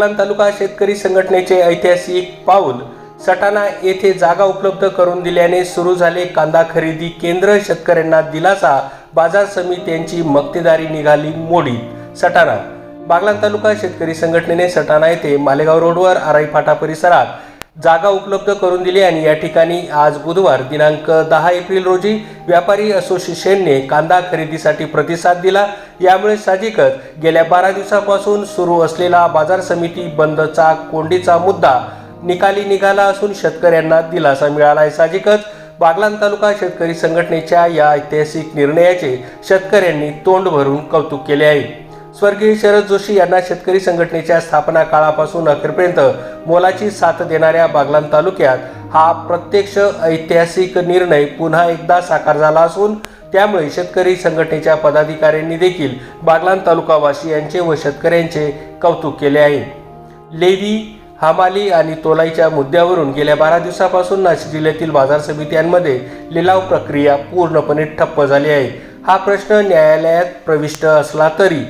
बागलाण तालुका शेतकरी संघटनेचे ऐतिहासिक पाऊल सटाणा येथे जागा उपलब्ध करून दिल्याने सुरू झाले कांदा खरेदी केंद्र. शेतकऱ्यांना दिलासा. बाजार समित्यांची मक्तेदारी निघाली मोडीत. सटाणा बागलाण तालुका शेतकरी संघटनेने सटाणा येथे मालेगाव रोडवर आराई फाटा परिसरात जागा उपलब्ध करून दिली आणि या ठिकाणी आज बुधवार दिनांक दहा एप्रिल रोजी व्यापारी असोसिएशनने कांदा खरेदीसाठी प्रतिसाद दिला. यामुळे साहजिकच गेल्या बारा दिवसापासून सुरू असलेला बाजार समिती बंदचा कोंडीचा मुद्दा निकाली निघाला असून शेतकऱ्यांना दिलासा मिळाला आहे साहजिकच बागलान तालुका शेतकरी संघटनेच्या या ऐतिहासिक निर्णयाचे शेतकऱ्यांनी तोंड भरून कौतुक केले आहे. स्वर्गीय शरद जोशी यांना शेतकरी संघटनेच्या स्थापना काळापासून अखेरपर्यंत मोलाची साथ देणाऱ्या बागलान तालुक्यात हा प्रत्यक्ष ऐतिहासिक निर्णय पुन्हा एकदा साकार झाला असून त्यामुळे शेतकरी संघटनेच्या पदाधिकाऱ्यांनी देखील बागलान तालुकावासी यांचे व शेतकऱ्यांचे कौतुक केले आहे. लेवी हमाली आणि तोलाईच्या मुद्द्यावरून गेल्या बारा दिवसापासून नाशिक जिल्ह्यातील बाजार समित्यांमध्ये लिलाव प्रक्रिया पूर्णपणे ठप्प झाली आहे. हा प्रश्न न्यायालयात प्रविष्ट असला तरी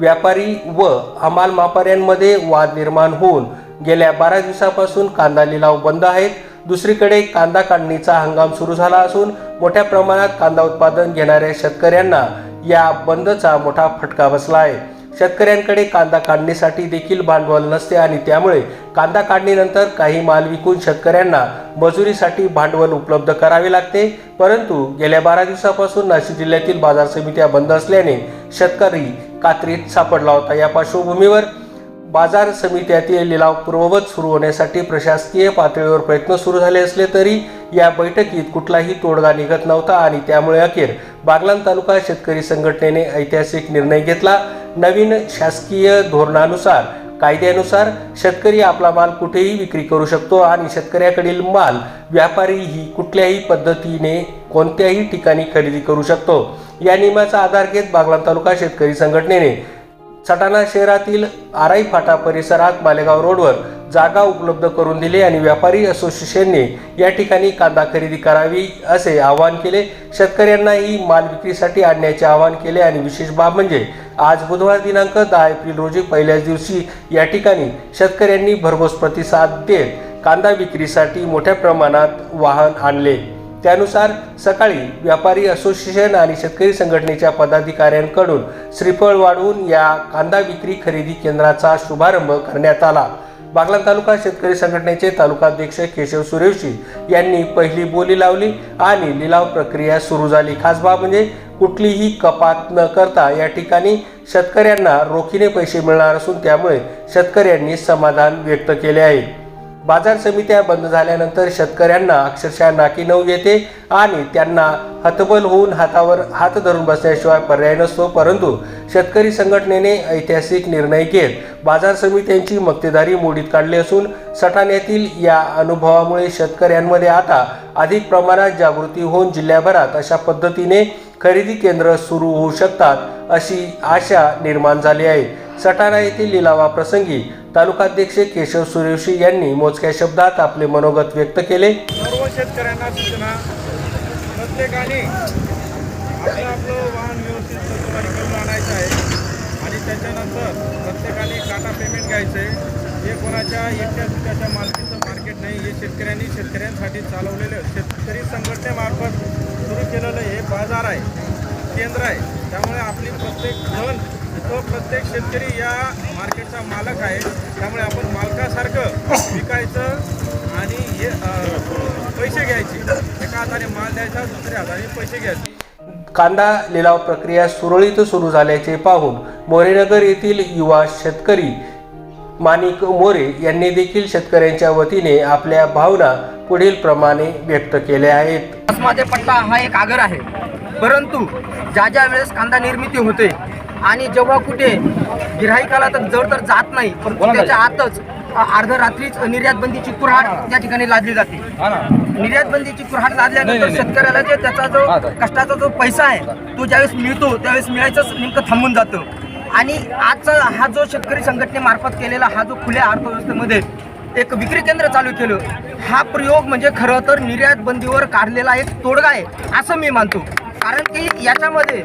व्यापारी व हमाल मापाऱ्यांमध्ये वाद निर्माण होऊन गेल्या बारा दिवसापासून कांदा लिलाव बंद आहेत. दुसरीकडे कांदा काढणीचा हंगाम सुरू झाला असून मोठ्या प्रमाणात कांदा उत्पादन घेणाऱ्या शेतकऱ्यांना या बंदचा मोठा फटका बसला आहे. शेतकऱ्यांकडे कांदा काढणीसाठी देखील भांडवल नसते आणि त्यामुळे कांदा काढणीनंतर काही माल विकून शेतकऱ्यांना मजुरीसाठी भांडवल उपलब्ध करावे लागते. परंतु गेल्या बारा दिवसापासून नाशिक जिल्ह्यातील बाजार समित्या बंद असल्याने शेतकरी कात्रीत सापडला होता. या पार्श्वभूमीवर बाजार समित्यातील लिलाव पूर्ववत सुरू होण्यासाठी प्रशासकीय पातळीवर प्रयत्न सुरू झाले असले तरी या बैठकीत कुठलाही तोडगा निघत नव्हता आणि त्यामुळे अखेर बागलाण तालुका शेतकरी संघटनेने ऐतिहासिक निर्णय घेतला. नवीन शासकीय धोरणानुसार कायद्यानुसार शेतकरी आपला माल कुठेही विक्री करू शकतो आणि शेतकऱ्याकडील माल व्यापारीही कुठल्याही पद्धतीने कोणत्याही ठिकाणी खरेदी करू शकतो. या नियमाचा आधार घेत बागलाण तालुका शेतकरी संघटनेने सटाणा शहरातील आराई फाटा परिसरात मालेगाव रोडवर जागा उपलब्ध करून दिली आणि व्यापारी असोसिएशनने या ठिकाणी कांदा खरेदी करावी असे आवाहन केले. शेतकऱ्यांनाही माल विक्रीसाठी आणण्याचे आवाहन केले आणि विशेष बाब म्हणजे आज बुधवार दिनांक दहा एप्रिल रोजी पहिल्याच दिवशी या ठिकाणी शेतकऱ्यांनी भरघोस प्रतिसाद देत कांदा विक्रीसाठी मोठ्या प्रमाणात वाहन आणले. त्यानुसार सकाळी व्यापारी असोसिएशन आणि शेतकरी संघटनेच्या पदाधिकाऱ्यांकडून श्रीफळ वाढवून या कांदा विक्री खरेदी केंद्राचा शुभारंभ करण्यात आला. बागलाण तालुका शेतकरी संघटनेचे तालुकाध्यक्ष केशव सुरेवशी यांनी पहिली बोली लावली आणि लिलाव प्रक्रिया सुरू झाली. खास बाब म्हणजे कुठलीही कपात न करता या ठिकाणी शेतकऱ्यांना रोखीने पैसे मिळणार असून त्यामुळे शेतकऱ्यांनी समाधान व्यक्त केले आहे. बाजार समित्या बंद झाल्यानंतर शेतकऱ्यांना अक्षरशः नाकी नऊ येते आणि त्यांना हतबल होऊन हातावर हात धरून बसण्याशिवाय पर्याय नसतो. परंतु शेतकरी संघटनेने ऐतिहासिक निर्णय घेत बाजार समित्यांची मक्तेदारी मोडीत काढली असून सटाण्यातील या अनुभवामुळे शेतकऱ्यांमध्ये आता अधिक प्रमाणात जागृती होऊन जिल्ह्याभरात अशा पद्धतीने खरेदी केंद्र सुरू होऊ शकतात. अशी आशा निर्माण झाली आहे. सटाणा येथील लिलावाप्रसंगी तालुकाध्यक्ष केशव सुरेशी यांनी मोजक्या शब्दात आपले मनोगत व्यक्त केले. सर्व शेतकऱ्यांना सूचना. प्रत्येकाने आपलं आपलं वाहन व्यवस्थित सजोबारी करून आणायचं आहे. आणि त्याच्यानंतर प्रत्येकाने काटा पेमेंट घ्यायचं आहे हे कोणाच्या एकट्या दुकाच्या मालकीचं मार्केट नाही. हे शेतकऱ्यांनी शेतकऱ्यांसाठी चालवलेलं शेतकरी संघटनेमार्फत सुरू केलेलं हे बाजार आहे केंद्र आहे. त्यामुळे आपली प्रत्येक जण तो प्रत्येक शेतकरी या मार्केटचा मालक आहे. त्यामुळे आपण मालकासारखं विकायचं आणि हे पैसे घ्यायचे. एका हाताने माल द्यायचा दुसऱ्या हाताने पैसे घ्यायचे. कांदा लिलाव प्रक्रिया सुरळीत सुरू झाल्याचे पाहून मोरेनगर येथील युवा शेतकरी माणिक मोरे यांनी देखील शेतकऱ्यांच्या वतीने आपल्या भावना पुढील प्रमाणे व्यक्त केल्या आहेत. हा एक आगर आहे. परंतु ज्या ज्या वेळेस कांदा निर्मिती होते आणि जेव्हा कुठे गिराहिकाला तर जड तर जात नाही परंतु त्याच्या आतच अर्ध रात्रीच निर्यात बंदीची कुऱ्हाड त्या ठिकाणी लादली जाते. निर्यात बंदीची कुऱ्हाड लादल्यानंतर शेतकऱ्याला जे त्याचा जो कष्टाचा जो पैसा आहे तो ज्यावेळेस मिळतो त्यावेळेस मिळायचंच नेमकं थांबून जातं. आणि आजचा हा जो शेतकरी संघटनेमार्फत केलेला हा जो खुल्या अर्थव्यवस्थेमध्ये एक विक्री केंद्र चालू केलं हा प्रयोग म्हणजे खरं तर निर्यात बंदीवर काढलेला एक तोडगा आहे असं मी मानतो. कारण की याच्यामध्ये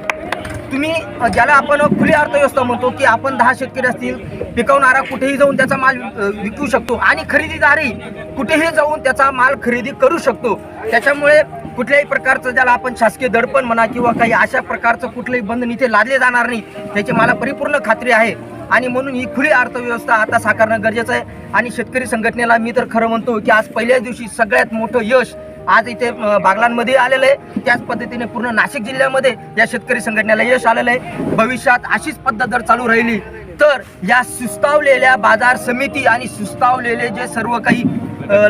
तुम्ही ज्याला आपण खुली अर्थव्यवस्था म्हणतो की आपण दहा शेतकरी असतील पिकवणारा कुठेही जाऊन त्याचा माल विकू शकतो आणि खरेदीदारही कुठेही जाऊन त्याचा माल खरेदी करू शकतो. त्याच्यामुळे कुठल्याही प्रकारचं ज्याला आपण शासकीय दडपण म्हणा किंवा काही अशा प्रकारचं कुठलंही बंधन इथे लादले जाणार नाही त्याची मला परिपूर्ण खात्री आहे. आणि म्हणून ही खुली अर्थव्यवस्था आता साकारणं गरजेचं आहे. आणि शेतकरी संघटनेला मी तर खरं म्हणतो की आज पहिल्याच दिवशी सगळ्यात मोठं यश आज इथे बागलांमध्ये आलेलं आहे. त्याच पद्धतीने पूर्ण नाशिक जिल्ह्यामध्ये या शेतकरी संघटनेला यश आलेलं आहे. भविष्यात अशीच पद्धत जर चालू राहिली तर या सुस्तावलेल्या बाजार समिती आणि सुस्तावलेले जे सर्व काही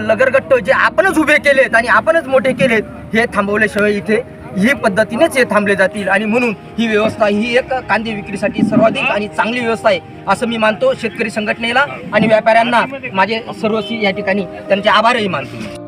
लगरगट्ट जे आपणच उभे केलेत आणि आपणच मोठे केलेत हे थांबवल्याशिवाय इथे ही पद्धतीनेच हे थांबले जातील. आणि म्हणून ही व्यवस्था ही एक कांदे विक्रीसाठी सर्वाधिक आणि चांगली व्यवस्था आहे असं मी मानतो. शेतकरी संघटनेला आणि व्यापाऱ्यांना माझे सर्वस्वी या ठिकाणी त्यांचे आभारही मानतो.